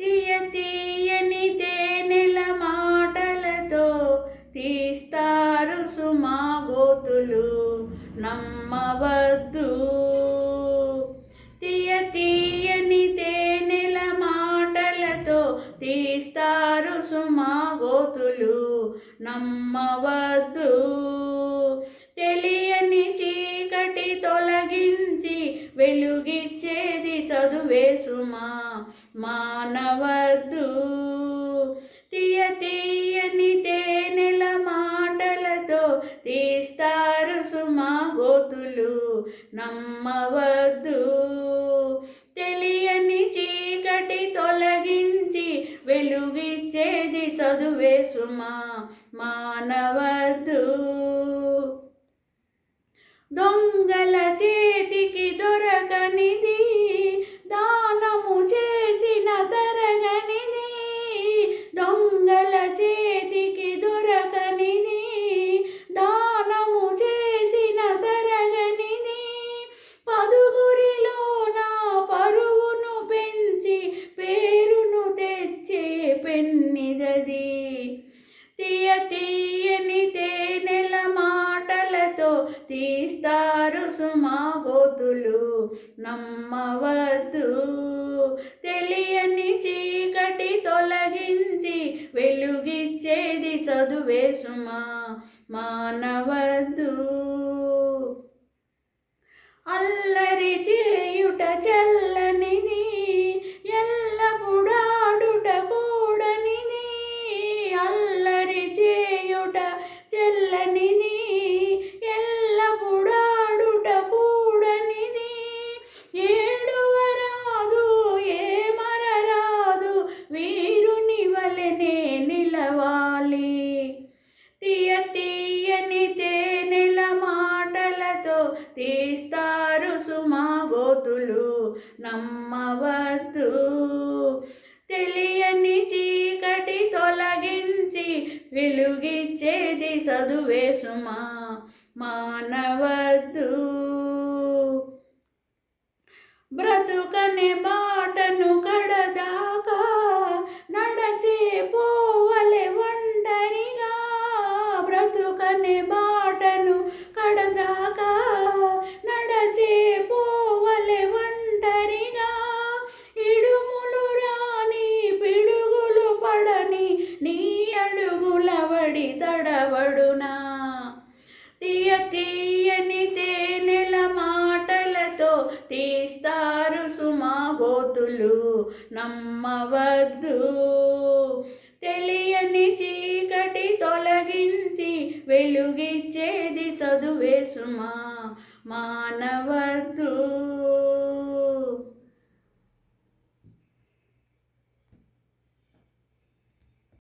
తీయ తీయని తేనెల మాటలతో తీస్తారు సుమా గోతులు నమ్మవద్దు. తీయ తీయని తేనెల మాటలతో తీస్తారు సుమా గోతులు నమ్మవద్దు. తెలియని చీకటి తొలగించి వెలుగిచ్చేది చదువే సుమా మానవద్దు. తీయ తీయని తేనెల మాటలతో తీస్తారు సుమా గోతులు. నమ్మవద్దు. తెలియని చీకటి తొలగించి వెలుగిచ్చేది చదువే సుమా. మానవద్దు. దొంగల చే తీస్తారు సుమా గోతులు నమ్మవద్దు. తెలియని చీకటి తొలగించి వెలుగిచ్చేది చదువే సుమా మానవద్దు. అల్లరి చేయుట చల్ల తీయని తేనెల మాటలతో తీస్తారు సుమాగోతులు నమ్మవద్దు. తెలియని చీకటి తొలగించి వెలుగిచ్చేది చదువే సుమా మానవద్దు. బ్రతుకనే బా బ్రతుకనే బాటను కడదాకా నడచే పోవలె ఒంటరిగా. ఇడుములు రాని పిడుగులు పడని నీ అడుగుల వడి తడవడునా. తీయ తీయని తేనెల మాటలతో తీస్తా గోతులు నమ్మవద్దు. తెలియని చీకటి తొలగించి వెలుగిచ్చేది చదువే సుమా మానవద్దు.